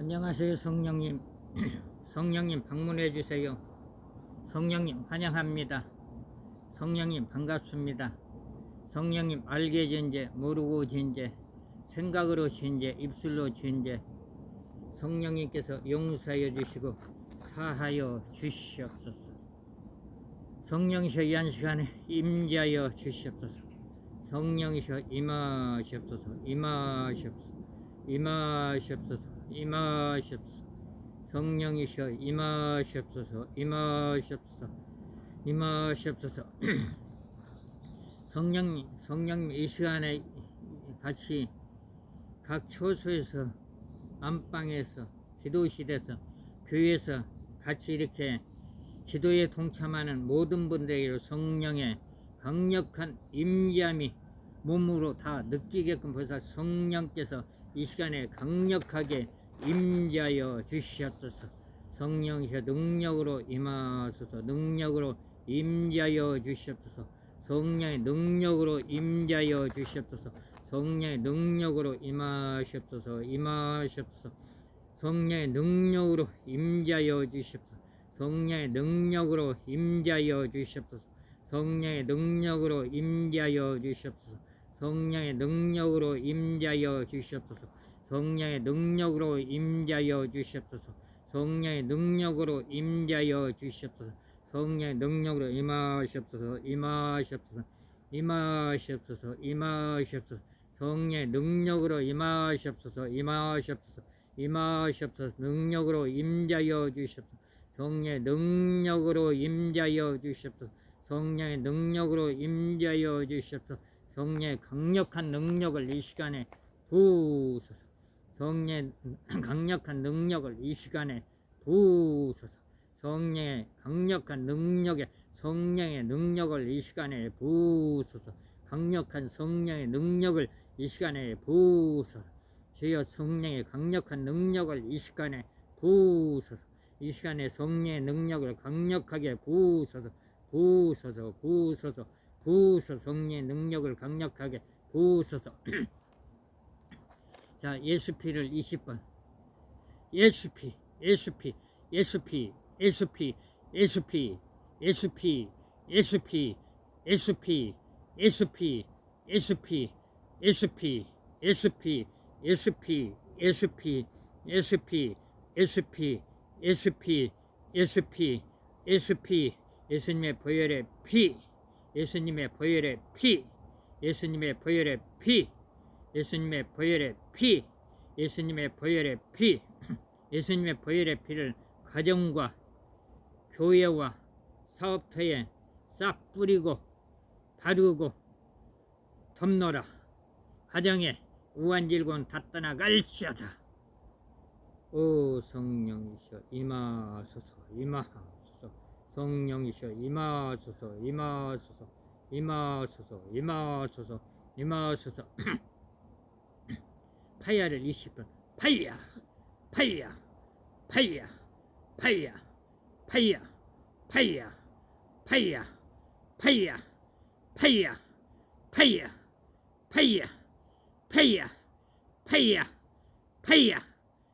안녕하세요 성령님. 성령님 방문해 주세요. 성령님 환영합니다. 성령님 반갑습니다. 성령님 알게 진제 모르고 진제 생각으로 진제 입술로 진제 성령님께서 용서하여 주시고 사하여 주시옵소서. 성령이셔 이한 시간에 임자여 주시옵소서. 성령이셔 임하시옵소서. 임하시옵소서 임하시옵소서 임하시옵소서. 성령이셔 임하시옵소서 임하시옵소서 임하시옵소서. 성령님 성령님 이 시간에 같이 각 처소에서 안방에서 기도실에서 교회에서 같이 이렇게 기도에 동참하는 모든 분들에게 성령의 강력한 임재함이 몸으로 다 느끼게끔 벌써 성령께서 이 시간에 강력하게 임재하여 주시옵소서. 성령이여 능력으로 임하소서. 능력으로 임재하여 주시옵소서. 성령의 능력으로 임재하여 주시옵소서. 성령의 능력으로 임하시옵소서. 임하시옵소서. 성령의 능력으로 임재하여 주시옵소서. 성령의 능력으로 임재하여 주시옵소서. 성령의 능력으로 임재하여 주시옵소서 성령의 능력으로 임재하여 주시옵소서. 성령의 능력으로 임재하여 주시옵소서. 성령의 능력으로 임재하여 주시옵소서. 성령의 능력으로 임하시옵소서. 임하시옵소서. 임하시옵소서. 임하시옵소서. 성령의 능력으로 임하시옵소서. 임하시옵소서. 임하시옵소서. 능력으로 임재하여 주시옵소서. 성령의 능력으로 임재하여 주시옵소서. 성령의 능력으로 임재하여 주시옵소서 성령의 강력한 능력을 이 시간에 부으소서. 성령의 강력한 능력을 이 시간에 부으소서. 성령의 강력한 능력에 성령의 능력을 이 시간에 부으소서. 강력한 성령의 능력을 이 시간에 부으소서. 주여 성령의 강력한 능력을 이 시간에 부으소서. 이 시간에 성령의 능력을 강력하게 부으소서. 부으소서 부으소서 부으소서 성령의 능력을 강력하게 부으소서 자 예수피를 20번 예수피 예수피 예수피 예수피 예수피 예수피 예수피 예수피 예수피 예수피 예수피 예수피 예수피 예수피 예수피 예수피 예수피 예수피 예수피 예수님의 보혈의 피 예수님의 보혈의 피 예수님의 보혈의 피 예수님의 보혈의 피 예수님의 보혈의 피 예수님의 보혈의 피를 가정과 교회와 사업터에 싹 뿌리고 바르고 덮노라. 가정에 우한질곤 다 떠나갈지어다. 오 성령이시여 임하소서 임하소서 성령이시여 임하소서 임하소서 임하소서 임하소서 임하소서 파야를 20번 파야 파야 파야 파야 파야 파야 파야 파야 파야 파야 파야 파야 파야 파야